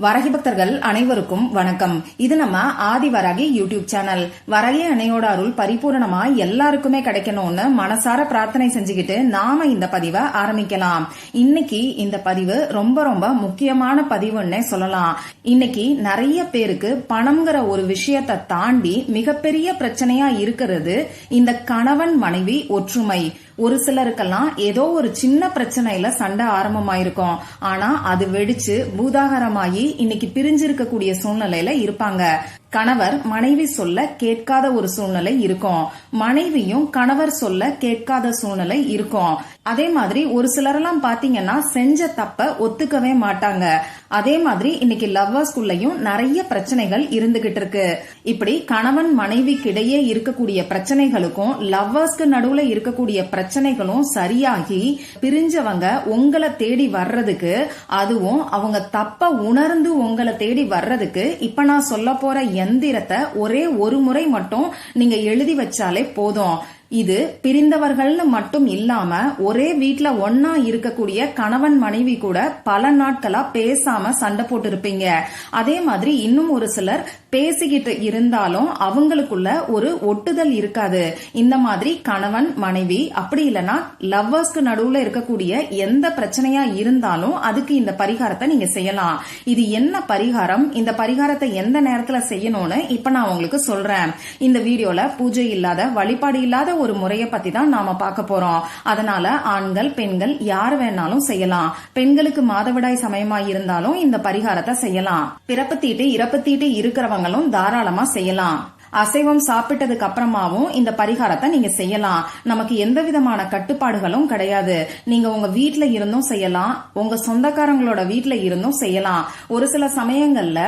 வரகி பக்தர்கள் அனைவருக்கும் வணக்கம். இது நம்ம ஆதி வரகி யூடியூப் சேனல். வரகி அணையோட அருள் பரிபூரணமா எல்லாருக்குமே கிடைக்கணும்னு மனசார பிரார்த்தனை செஞ்சுக்கிட்டு நாம இந்த பதிவை ஆரம்பிக்கலாம். இன்னைக்கு இந்த பதிவு ரொம்ப ரொம்ப முக்கியமான பதிவுன்னே சொல்லலாம். இன்னைக்கு நிறைய பேருக்கு பணம்ங்கிற ஒரு விஷயத்தை தாண்டி மிகப்பெரிய பிரச்சனையா இருக்கிறது இந்த கணவன் மனைவி ஒற்றுமை. ஒரு சிலருக்கெல்லாம் ஏதோ ஒரு சின்ன பிரச்சனையில சண்டை ஆரம்பமாயிருக்கும். ஆனா அது வெடிச்சு பூதாகரமாயி இன்னைக்கு பிரிஞ்சிருக்கக்கூடிய சூழ்நிலையில இருப்பாங்க. கணவர் மனைவி சொல்ல கேட்காத ஒரு சூழ்நிலை இருக்கும். மனைவியும் கணவர் சொல்ல கேட்காத சூழ்நிலை இருக்கும். அதே மாதிரி ஒரு சிலரெல்லாம் பாத்தீங்கன்னா செஞ்ச தப்ப ஒத்துக்கவே மாட்டாங்க. அதே மாதிரி இன்னைக்கு லவ்வர்ஸ்குள்ளயும் நிறைய பிரச்சனைகள் இருந்துகிட்டு இருக்கு. இப்படி கணவன் மனைவிக்கிடையே இருக்கக்கூடிய பிரச்சனைகளுக்கும் லவ்வர்ஸ்க்கு நடுவுல இருக்கக்கூடிய பிரச்சனைகளும் சரியாகி பிரிஞ்சவங்க உங்களை தேடி வர்றதுக்கு அதுவும் அவங்க தப்ப உணர்ந்து உங்களை தேடி வர்றதுக்கு இப்ப நான் சொல்ல போற எந்திரத்தை ஒரே ஒரு முறை மட்டும் நீங்க எழுதி வச்சாலே போதும். இது பிரிந்தவர்கள்னு மட்டும் இல்லாம ஒரே வீட்ல ஒன்னா இருக்கக்கூடிய கணவன் மனைவி கூட பல நாட்களா பேசாம சண்டை போட்டு இருப்பீங்க அதே மாதிரி இன்னும் ஒரு சிலர் பேசிக்கிட்டு இருந்தாலும் அவங்களுக்குள்ள ஒரு ஒட்டுதல் இருக்காது. இந்த மாதிரி கணவன் மனைவி அப்படி இல்லைன்னா லவ்வர்ஸ்க்கு நடுவுல இருக்கக்கூடிய எந்த பிரச்சனையா இருந்தாலும் அதுக்கு இந்த பரிகாரத்தை நீங்க செய்யலாம். இது என்ன பரிகாரம்? இந்த பரிகாரத்தை எந்த நேரத்துல செய்யணும்னு இப்ப நான் உங்களுக்கு சொல்றேன். இந்த வீடியோல பூஜை இல்லாத வழிபாடு இல்லாத ஒரு முறையை பத்தி தான் நாம பார்க்க போறோம். அதனால ஆண்கள் பெண்கள் யார் வேணாலும் செய்யலாம். பெண்களுக்கு மாதவிடாய் சமயமா இருந்தாலும் இந்த பரிகாரத்தை செய்யலாம். பிறப்பு தீட்டு இறப்பு தீட்டு இருக்கிறவங்களும் தாராளமா செய்யலாம். அசைவம் சாப்பிட்டதுக்கு அப்புறமாவும் இந்த பரிகாரத்தை நீங்க செய்யலாம். நமக்கு எந்த விதமான கட்டுப்பாடுகளும் கிடையாது. நீங்க உங்க வீட்ல இருந்தும் செய்யலாம். உங்க சொந்தக்காரங்களோட வீட்ல இருந்தும் செய்யலாம். ஒரு சில சமயங்கள்ல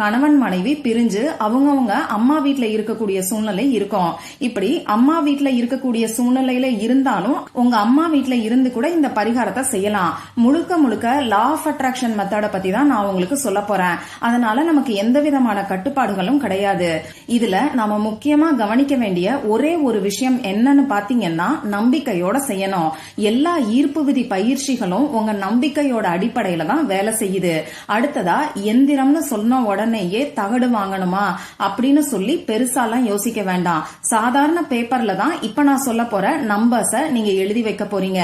கணவன் மனைவி பிரிஞ்சு அவங்கவுங்க அம்மா வீட்டுல இருக்கக்கூடிய சூழ்நிலை இருக்கும். இப்படி அம்மா வீட்டுல இருக்கக்கூடிய சூழ்நிலையில இருந்தாலும் உங்க அம்மா வீட்டுல இருந்து கூட இந்த பரிகாரத்தை செய்யலாம். முழுக்க முழுக்க லா ஆஃப் அட்ராக்ஷன் மெத்தட பத்தி தான் நான் உங்களுக்கு சொல்ல போறேன். அதனால நமக்கு எந்த விதமான கட்டுப்பாடுகளும் கிடையாது. இதுல நாம முக்கியமா கவனிக்க வேண்டிய ஒரே ஒரு விஷயம் என்னன்னு பாத்தீங்கன்னா நம்பிக்கையோட செய்யணும். எல்லா ஈர்ப்பு விதி பயிற்சிகளும் உங்க நம்பிக்கையோட அடிப்படையில தான் வேலை செய்யுது. அடுத்ததா எந்திரம்னு சொன்ன உடனேயே தகடு வாங்கணுமா அப்படின்னு சொல்லி பெருசாலாம் யோசிக்க வேண்டாம். சாதாரண பேப்பர்ல தான் இப்ப நான் சொல்ல போற நம்பர்ஸ நீங்க எழுதி வைக்க போறீங்க.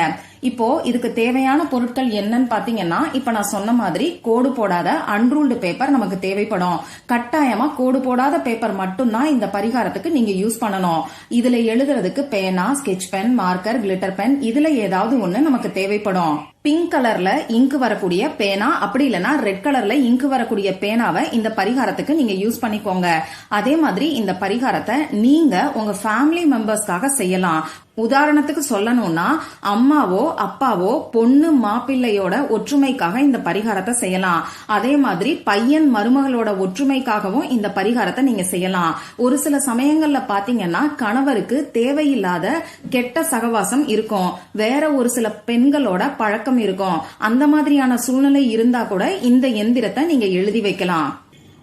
இப்போ இதுக்கு தேவையான பொருட்கள் என்னன்னு பாத்தீங்கன்னா இப்ப நான் சொன்ன மாதிரி கோடு போடாத அன்ரூல்டு பேப்பர் நமக்கு தேவைப்படும். கட்டாயமா கோடு போடாத பேப்பர் மட்டும்தான் இந்த பரிகாரத்துக்கு நீங்க யூஸ் பண்ணணும். இதுல எழுதுறதுக்கு பேனா sketch pen marker glitter pen இதுல ஏதாவது ஒண்ணு நமக்கு தேவைப்படும். பிங்க் கலர்ல இங்கு வரக்கூடிய பேனா அப்படி இல்லைன்னா ரெட் கலர்ல இங்கு வரக்கூடிய பேனாவை இந்த பரிகாரத்துக்கு நீங்க யூஸ் பண்ணிக்கோங்க. அதே மாதிரி இந்த பரிகாரத்தை நீங்க உங்க ஃபேமிலி மெம்பர்ஸ்க்காக செய்யலாம். உதாரணத்துக்கு சொல்லணும்னா அம்மாவோ அப்பாவோ பொண்ணு மாப்பிள்ளையோட ஒற்றுமைக்காக இந்த பரிகாரத்தை செய்யலாம். அதே மாதிரி பையன் மருமகளோட ஒற்றுமைக்காகவும் இந்த பரிகாரத்தை நீங்க செய்யலாம். ஒரு சில சமயங்கள்ல பாத்தீங்கன்னா கணவருக்கு தேவையில்லாத கெட்ட சகவாசம் இருக்கும். வேற ஒரு சில பெண்களோட பழக்கம் இருக்கும். அந்த மாதிரியான சூழ்நிலை இருந்தா கூட இந்த எந்திரத்தை நீங்க எழுதி வைக்கலாம்.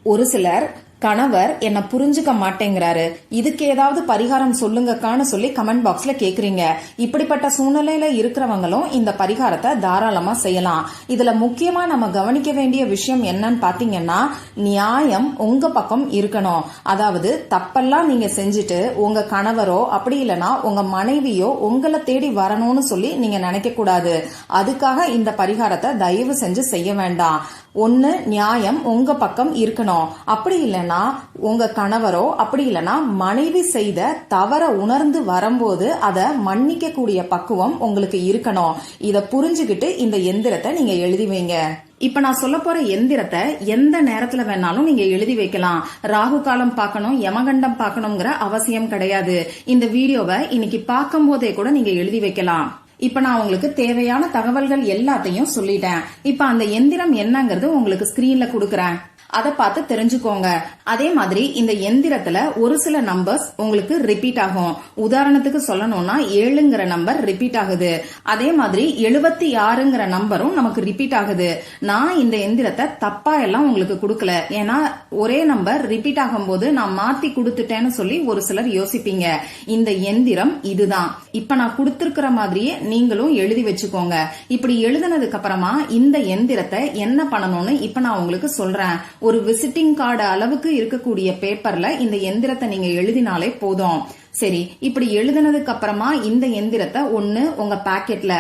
ஒரு சிலர் கணவர் என்ன புரிஞ்சுக்க மாட்டேங்கிறாரு. இதுக்கு ஏதாவது பரிகாரம் சொல்லுங்கக்கான்னு சொல்லி கமெண்ட் பாக்ஸ்ல கேக்குறீங்க. இப்படிப்பட்ட சூழ்நிலையில இருக்கிறவங்களும் இந்த பரிகாரத்தை தாராளமா செய்யலாம். இதுல முக்கியமா நம்ம கவனிக்க வேண்டிய விஷயம் என்னன்னு பாத்தீங்கன்னா நியாயம் உங்க பக்கம் இருக்கணும். அதாவது தப்பெல்லாம் நீங்க செஞ்சுட்டு உங்க கணவரோ அப்படி இல்லைன்னா உங்க மனைவியோ உங்களை தேடி வரணும்னு சொல்லி நீங்க நினைக்க கூடாது அதுக்காக இந்த பரிகாரத்தை தயவு செஞ்சு செய்ய வேண்டாம். ஒன்று நியாயம் உங்க பக்கம் இருக்கணும். அப்படி இல்லைன்னா உங்க கணவரோ அப்படி இல்லைன்னா மனைவி செய்த தவற உணர்ந்து வரும்போது அதை மன்னிக்க கூடிய பக்குவம் உங்களுக்கு இருக்கணும். இதை புரிஞ்சுக்கிட்டு இந்த எந்திரத்தை நீங்க எழுதி வைங்க. இப்ப நான் சொல்ல போற எந்திரத்தை எந்த நேரத்துல வேணாலும் நீங்க எழுதி வைக்கலாம். ராகு காலம் பார்க்கணும் யமகண்டம் பார்க்கணுங்கிற அவசியம் கிடையாது. இந்த வீடியோவை இன்னைக்கு பார்க்கும் போதே கூட நீங்க எழுதி வைக்கலாம். இப்ப நான் உங்களுக்கு தேவையான தகவல்கள் எல்லாத்தையும் சொல்லிட்டேன். இப்ப அந்த எந்திரம் என்னங்கிறது உங்களுக்கு ஸ்கிரீன்ல கொடுக்குறேன். அதை பார்த்து தெரிஞ்சுக்கோங்க. அதே மாதிரி இந்த எந்திரத்துல ஒரு சில நம்பர்ஸ் உங்களுக்கு ரிப்பீட் ஆகும். உதாரணத்துக்கு சொல்லணும்னா ஏழுங்கிற நம்பர் ரிப்பீட் ஆகுது. அதே மாதிரி எழுபத்தி ஆறுங்கிற நம்பரும் நமக்கு ரிப்பீட் ஆகுது. நான் இந்த எந்திரத்தை தப்பா எல்லாம் உங்களுக்கு கொடுக்கல. ஏன்னா ஒரே நம்பர் ரிப்பீட் ஆகும்போது நான் மாத்தி கொடுத்துட்டேன்னு சொல்லி ஒரு சிலர் யோசிப்பீங்க. இந்த எந்திரம் இதுதான். இப்ப நான் கொடுத்திருக்கிற மாதிரியே நீங்களும் எழுதி வச்சுக்கோங்க. இப்படி எழுதினதுக்கு அப்புறமா இந்த எந்திரத்தை என்ன பண்ணணும்னு இப்ப நான் உங்களுக்கு சொல்றேன். ஒரு விசிட்டிங் கார்டு அளவுக்கு இருக்கக்கூடிய பேப்பர்ல இந்த எந்திரத்தை நீங்க எழுதினாலே போதும். சரி இப்படி எழுதினதுக்கு அப்புறமா இந்த எந்திரத்தை ஒன்னு உங்க பாக்கெட்ல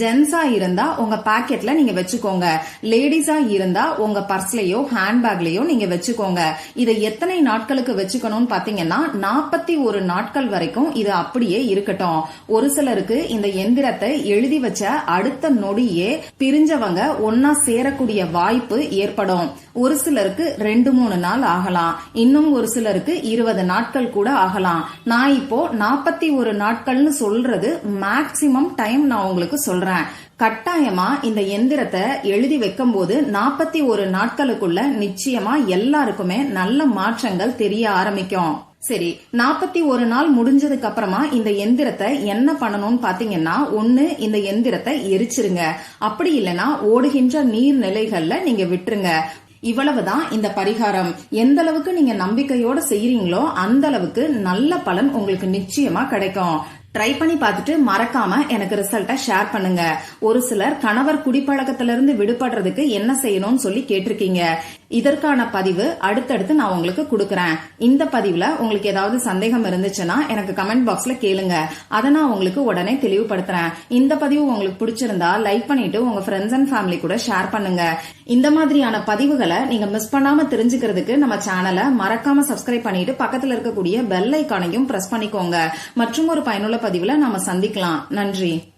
ஜென்ஸா இருந்தா உங்க பாக்கெட்ல நீங்க வச்சுக்கோங்க. லேடிஸா இருந்தா உங்க பர்ஸ்லயோ ஹேண்ட்பேக்லயோ நீங்க வச்சுக்கோங்க. இதை எத்தனை நாட்களுக்கு வச்சுக்கணும்னு பாத்தீங்கன்னா நாற்பத்தி ஒரு நாட்கள் வரைக்கும் இது அப்படியே இருக்கட்டும். ஒரு சிலருக்கு இந்த எந்திரத்தை எழுதி வச்ச அடுத்த நொடியே பிரிஞ்சவங்க ஒன்னா சேரக்கூடிய வாய்ப்பு ஏற்படும். ஒரு சிலருக்கு ரெண்டு மூணு நாள் ஆகலாம். இன்னும் ஒரு சிலருக்கு இருபது நாட்கள் கூட ஆகலாம். நான் இப்போ நாற்பத்தி ஒரு நாட்கள்னு சொல்றது மேக்சிமம் டைம் நான் உங்களுக்கு சொல்றேன். கட்டாயமா இந்த எந்திரத்தை எழுதி வைக்கும் போது நாற்பத்தி ஒரு நாட்களுக்குள்ள நிச்சயமா எல்லாருக்குமே நல்ல மாற்றங்கள் தெரிய ஆரம்பிக்கும். சரி நாற்பத்தி ஒரு நாள் முடிஞ்சதுக்கு அப்புறமா இந்த எந்திரத்தை என்ன பண்ணணும்னு பாத்தீங்கன்னா ஒண்ணு இந்த எந்திரத்தை எரிச்சிருங்க. அப்படி இல்லைன்னா ஓடுகின்ற நீர்நிலைகள்ல நீங்க விட்டுருங்க. இவ்வளவுதான் இந்த பரிகாரம். எந்த அளவுக்கு நீங்க நம்பிக்கையோட செய்யறீங்களோ அந்த அளவுக்கு நல்ல பலன் உங்களுக்கு நிச்சயமா கிடைக்கும். ட்ரை பண்ணி பார்த்துட்டு மறக்காம எனக்கு ரிசல்ட்டை ஷேர் பண்ணுங்க. ஒரு சிலர் கணவர் குடிப்பழக்கத்திலிருந்து விடுபடுறதுக்கு என்ன செய்யணும்னு சொல்லி கேட்டிருக்கீங்க. இதற்கான பதிவு அடுத்தடுத்து நான் உங்களுக்கு கொடுக்கறேன். இந்த பதிவுல உங்களுக்கு ஏதாவது சந்தேகம் இருந்துச்சுன்னா எனக்கு கமெண்ட் பாக்ஸ்ல கேளுங்க. அதை நான் உங்களுக்கு உடனே தெளிவுபடுத்துறேன். இந்த பதிவு உங்களுக்கு பிடிச்சிருந்தா லைக் பண்ணிட்டு உங்க ஃப்ரெண்ட்ஸ் அண்ட் ஃபேமிலி கூட ஷேர் பண்ணுங்க. இந்த மாதிரியான பதிவுகளை நீங்க மிஸ் பண்ணாம தெரிஞ்சுக்கிறதுக்கு நம்ம சேனலை மறக்காம சப்ஸ்கிரைப் பண்ணிட்டு பக்கத்துல இருக்கக்கூடிய பெல் ஐக்கானையும் பிரஸ் பண்ணிக்கோங்க. மற்றும் ஒரு பயனுள்ள பதிவுல நாம சந்திக்கலாம். நன்றி.